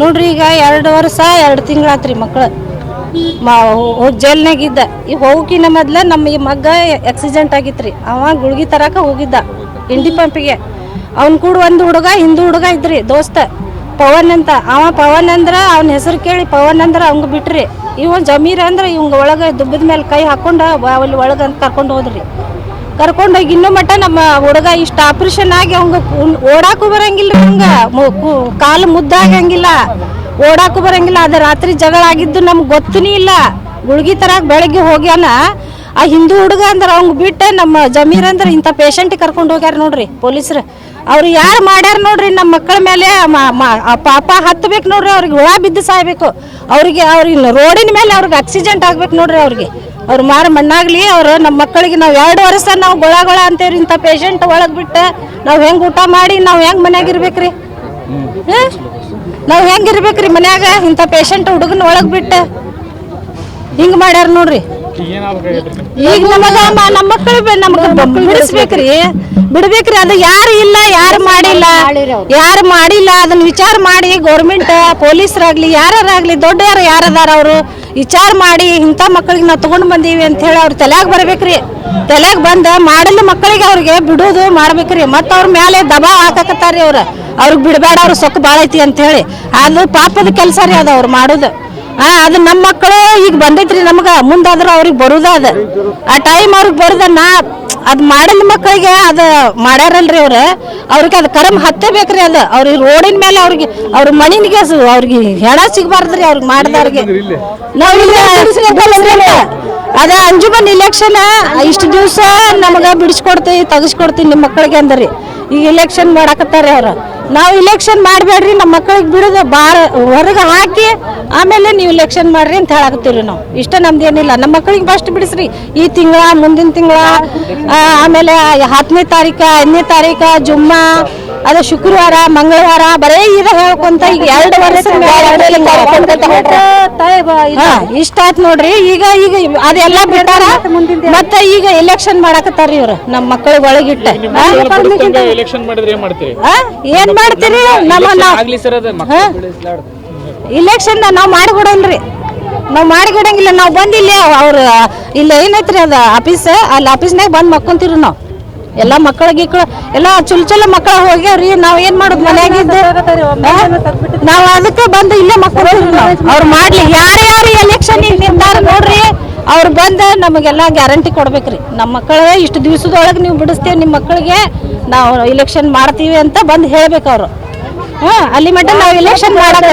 ನೋಡ್ರಿ, ಈಗ ಎರಡು ವರ್ಷ, ಎರಡು ತಿಂಗಳಾತ್ರಿ ಮಕ್ಳು. ಮಾ ಜೈಲ್ನಾಗ ಇದ್ದ. ಈಗ ಹೋಗಿನ ಮೊದ್ಲ ನಮ್ಮ ಈ ಮಗ್ಗ ಆಕ್ಸಿಡೆಂಟ್ ಆಗಿತ್ರಿ. ಅವ ಗುಳ್ಗಿ ತರಾಕ ಹೋಗಿದ್ದ ಇಂಡಿ ಪಂಪಿಗೆ. ಅವ್ನ ಕೂಡ ಒಂದು ಹುಡುಗ, ಹಿಂದೂ ಹುಡುಗ ಇದ್ರಿ, ದೋಸ್ತ. ಪವನ್ ಅಂತ. ಅವ ಪವನ್ ಅಂದ್ರ, ಅವನ ಹೆಸರು ಕೇಳಿ ಪವನ್ ಅಂದ್ರ ಅವಂಗ ಬಿಟ್ರಿ. ಇವ ಜಮೀರ್ ಅಂದ್ರ, ಇವಂಗ ಒಳಗೆ ದುಬ್ಬದ ಮೇಲೆ ಕೈ ಹಾಕೊಂಡು ಅಲ್ಲಿ ಒಳಗೆ ಅಂತ ಕರ್ಕೊಂಡು ಹೋದ್ರಿ. ಕರ್ಕೊಂಡೋಗಿ ಇನ್ನೂ ಮಟ್ಟ ನಮ್ಮ ಹುಡುಗ ಇಷ್ಟ ಆಪರೇಷನ್ ಆಗಿ ಅವಂಗ ಓಡಾಕು ಬರಂಗಿಲ್ಲ ಹಂಗ ಕಾಲು ಮುದ್ದಾಗಂಗಿಲ್ಲ ಓಡಾಕು ಬರಂಗಿಲ್ಲ. ಅದ ರಾತ್ರಿ ಜಗಳ ಆಗಿದ್ದು ನಮ್ಗೆ ಗೊತ್ತೂ ಇಲ್ಲ. ಗುಳ್ಗಿ ತರ ಬೆಳಗ್ಗೆ ಹೋಗ್ಯಾನ. ಆ ಹಿಂದೂ ಹುಡುಗ ಅಂದ್ರೆ ಅವಂಗ ಬಿಟ್ಟು ನಮ್ಮ ಜಮೀರ್ ಅಂದ್ರೆ ಇಂಥ ಪೇಷಂಟ್ ಕರ್ಕೊಂಡು ಹೋಗ್ಯಾರ ನೋಡ್ರಿ, ಪೊಲೀಸರು. ಅವ್ರು ಯಾರು ಮಾಡ್ಯಾರ ನೋಡ್ರಿ ನಮ್ಮ ಮಕ್ಕಳ ಮೇಲೆ ಪಾಪ ಹತ್ತಬೇಕು ನೋಡ್ರಿ, ಅವ್ರಿಗೆ ಹುಳ ಬಿದ್ದು ಸಾಯ್ಬೇಕು. ಅವ್ರಿಗೆ ಅವ್ರಿಗೆ ರೋಡಿನ ಮೇಲೆ ಅವ್ರಿಗೆ ಆಕ್ಸಿಡೆಂಟ್ ಆಗ್ಬೇಕು ನೋಡ್ರಿ ಅವ್ರಿಗೆ. ಅವ್ರು ಮಾರ ಮಣ್ಣಾಗ್ಲಿ, ಅವ್ರು ನಮ್ಮ ಮಕ್ಕಳಿಗೆ ನಾವು ಎರಡು ವರ್ಷ ನಾವು ಗೊಳಗೊಳ ಗೊಳ ಅಂತೇವ್ರಿ ಇಂಥ ಪೇಷಂಟ್ ಒಳಗೆ ಬಿಟ್ಟು. ನಾವು ಹೆಂಗೆ ಊಟ ಮಾಡಿ, ನಾವು ಹೆಂಗೆ ಮನ್ಯಾಗ ಇರ್ಬೇಕ್ರಿ? ನಾವು ಹೆಂಗೆ ಇರ್ಬೇಕ್ರಿ ಮನ್ಯಾಗ ಇಂಥ ಪೇಷಂಟ್ ಹುಡುಗನ ಒಳಗೆ ಬಿಟ್ಟು. ಹಿಂಗೆ ಮಾಡ್ಯಾರ ನೋಡ್ರಿ. ಈಗ ನಮಗ? ನಮ್ಮ ಮಕ್ಕಳು ನಮಗ ಬಿಡಿಸ್ಬೇಕ್ರಿ. ಬಿಡ್ಬೇಕ್ರಿ. ಅದು ಯಾರು ಇಲ್ಲ, ಯಾರು ಮಾಡಿಲ್ಲ ಯಾರು ಮಾಡಿಲ್ಲ, ಅದನ್ನ ವಿಚಾರ ಮಾಡಿ ಗೌರ್ಮೆಂಟ್ ಪೊಲೀಸರಾಗ್ಲಿ ಯಾರಾಗ್ಲಿ ದೊಡ್ಡವರು ಯಾರದಾರ ಅವರು, ವಿಚಾರ ಮಾಡಿ ಇಂಥ ಮಕ್ಕಳಿಗೆ ನಾವು ತಗೊಂಡ್ ಬಂದೀವಿ ಅಂತ ಹೇಳಿ ಅವ್ರ ತಲೆಯಾಗ ಬರ್ಬೇಕ್ರಿ. ತಲೆಯಾಗ ಬಂದ ಮಾಡಲ್ಲ ಮಕ್ಕಳಿಗೆ ಅವ್ರಿಗೆ ಬಿಡೋದು ಮಾಡ್ಬೇಕ್ರಿ. ಮತ್ತ ಅವ್ರ ಮೇಲೆ ದಬಾವ್ ಹಾಕಕತ್ತಾರ್ರಿ ಅವ್ರ. ಅವ್ರಿಗೆ ಬಿಡಬೇಡ ಅವ್ರ ಸೊಕ್ಕ ಭಾಳ ಐತಿ ಅಂತ ಹೇಳಿ. ಅದು ಪಾಪದ ಕೆಲಸ ರೀ ಅದು ಅವ್ರು ಮಾಡೋದು. ಆ ಅದು ನಮ್ಮ ಮಕ್ಕಳು ಈಗ ಬಂದೈತ್ರಿ ನಮಗ. ಮುಂದಾದ್ರೂ ಅವ್ರಿಗೆ ಬರುದ ಅದ. ಆ ಟೈಮ್ ಅವ್ರಿಗೆ ಬರುದ ನಾ ಅದ್ ಮಾಡಿದ ಮಕ್ಕಳಿಗೆ ಅದ ಮಾಡ್ಯಾರಲ್ರಿ ಅವ್ರ. ಅವ್ರಿಗೆ ಅದು ಕರಮ್ ಹತ್ತೇ ಬೇಕ್ರಿ ಅದ. ಅವ್ರಿಗೆ ರೋಡಿನ ಮೇಲೆ ಅವ್ರಿಗೆ ಅವ್ರ ಮಣಿನಿಗೆ ಅವ್ರಿಗೆ ಹೆಣ ಸಿಗಬಾರ್ದ್ರಿ ಅವ್ರಿಗೆ ಮಾಡ್ದವ್ರಿಗೆ. ನಾವು ಅದ ಅಂಜುಮನ್ ಇಲೆಕ್ಷನ್ ಇಷ್ಟು ದಿವಸ ನಮಗೆ ಬಿಡಿಸ್ಕೊಡ್ತೀವಿ ತೆಗಿಸ್ಕೊಡ್ತೀವಿ ನಿಮ್ಮ ಮಕ್ಕಳಿಗೆ ಅಂದ್ರಿ. ಈಗ ಇಲೆಕ್ಷನ್ ಮಾಡಾಕತ್ತಾರೆ ಅವರು. ನಾವು ಇಲೆಕ್ಷನ್ ಮಾಡಬೇಡ್ರಿ ನಮ್ಮ ಮಕ್ಕಳಿಗೆ ಬಿಡೋದು ಬಾರ ಹೊರಗೆ ಹಾಕಿ ಆಮೇಲೆ ನೀವು ಇಲೆಕ್ಷನ್ ಮಾಡ್ರಿ ಅಂತ ಹೇಳಾಕತ್ತೀವ್ರಿ ನಾವು. ಇಷ್ಟ ನಮ್ದು ಏನಿಲ್ಲ. ನಮ್ಮ ಮಕ್ಕಳಿಗೆ ಫಸ್ಟ್ ಬಿಡಿಸ್ರಿ. ಈ ತಿಂಗಳ ಮುಂದಿನ ತಿಂಗಳ ಆಮೇಲೆ ಹತ್ತನೇ ತಾರೀಕ ಐದನೇ ತಾರೀಕ ಜುಮ್ಮ ಅದ ಶುಕ್ರವಾರ ಮಂಗಳವಾರ ಬರೇ ಇದ ಹೇಳ್ಕೊಂತ ಈಗ ಎರಡು ವರ್ಷ ಇಷ್ಟ ಆಯ್ತು ನೋಡ್ರಿ. ಈಗ ಈಗ ಅದೆಲ್ಲ ಬಿಟ್ಟಾರ? ಮತ್ತೆ ಈಗ ಎಲೆಕ್ಷನ್ ಮಾಡಾಕತ್ತಾರ ಇವ್ರು. ನಮ್ಮ ಮಕ್ಕಳ ಒಳಗಿಟ್ಟ ಆ? ಎಲೆಕ್ಷನ್ ಮಾಡಿದ್ರೆ ಏನ್ ಮಾಡ್ತೀರಿ? ಏನ್ ಮಾಡ್ತೀರಿ? ನಮ್ಮ ನಾವು ಆಗ್ಲಿ ಸರ್ ಅದ ಇಲೆಕ್ಷನ್ ನಾವು ಮಾಡಿಕೊಡಲ್ರಿ ನಾವ್ ಮಾಡಿಬಿಡಂಗಿಲ್ಲ ನಾವು ಬಂದಿಲ್ಲ ಅವ್ರ ಇಲ್ಲ ಏನೈತ್ರಿ ಅದ ಆಫೀಸ್ ಅಲ್ಲಿ ಆಫೀಸ್ನಾಗ ಬಂದ್ ಮಕ್ಕೊಂತೀರಿ ನಾವು. ಎಲ್ಲ ಮಕ್ಕಳ ಗಿಕ್ಕಳ ಎಲ್ಲ ಚುಲ್ ಚುಲ್ ಮಕ್ಕಳ ಹೋಗ್ಯಾವ್ರಿ. ನಾವ್ ಏನ್ ಮಾಡೋದು ಮನ್ಯಾಗಿದ್ದು? ನಾವು ಅದಕ್ಕೆ ಬಂದು ಇಲ್ಲೇ ಮಕ್ಕಳು ಅವ್ರು ಮಾಡ್ಲಿ. ಯಾರ್ಯಾರು ಎಲೆಕ್ಷನ್ ನಿರ್ಧಾರ ನೋಡ್ರಿ ಅವ್ರು ಬಂದು ನಮಗೆಲ್ಲ ಗ್ಯಾರಂಟಿ ಕೊಡ್ಬೇಕ್ರಿ. ನಮ್ಮ ಮಕ್ಕಳ ಇಷ್ಟು ದಿವಸದೊಳಗೆ ನೀವು ಬಿಡಿಸ್ತೇವೆ ನಿಮ್ಮ ಮಕ್ಕಳಿಗೆ ನಾವು ಇಲೆಕ್ಷನ್ ಮಾಡ್ತೀವಿ ಅಂತ ಬಂದು ಹೇಳ್ಬೇಕು ಅವರು. ಹಾ ಅಲ್ಲಿ ಮಟ್ಟ ನಾವು ಇಲೆಕ್ಷನ್ ಮಾಡಕ್